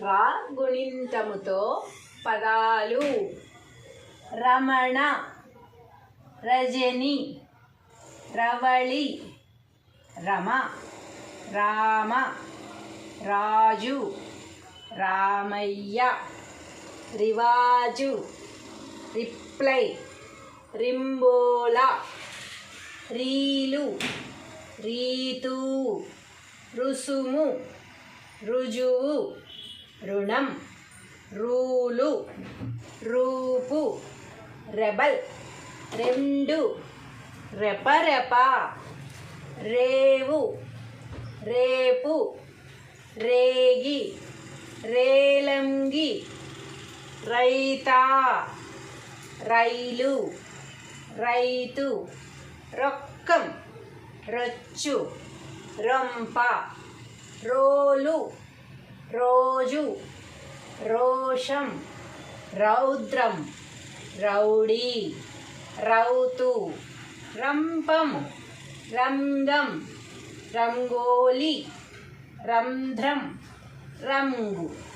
రా గుణింతముతో పదాలు రమణ రజని రవళి రమ రామ రాజు రామయ్య రివాజు రిప్లై రింబోలా రీలు రీతు రుసుము రుజువు రుణం రూలు రూపు రెబల్ రెండు రెపరెప రేవు రేపు రేగి రేలంగి రైతా రైలు రైతు రొక్కం రొచ్చు రొంప రోలు రోజు రోషం రౌద్రం రౌడీ రౌతు రంపం రంగం రంగోలి రంధ్రం రంగు.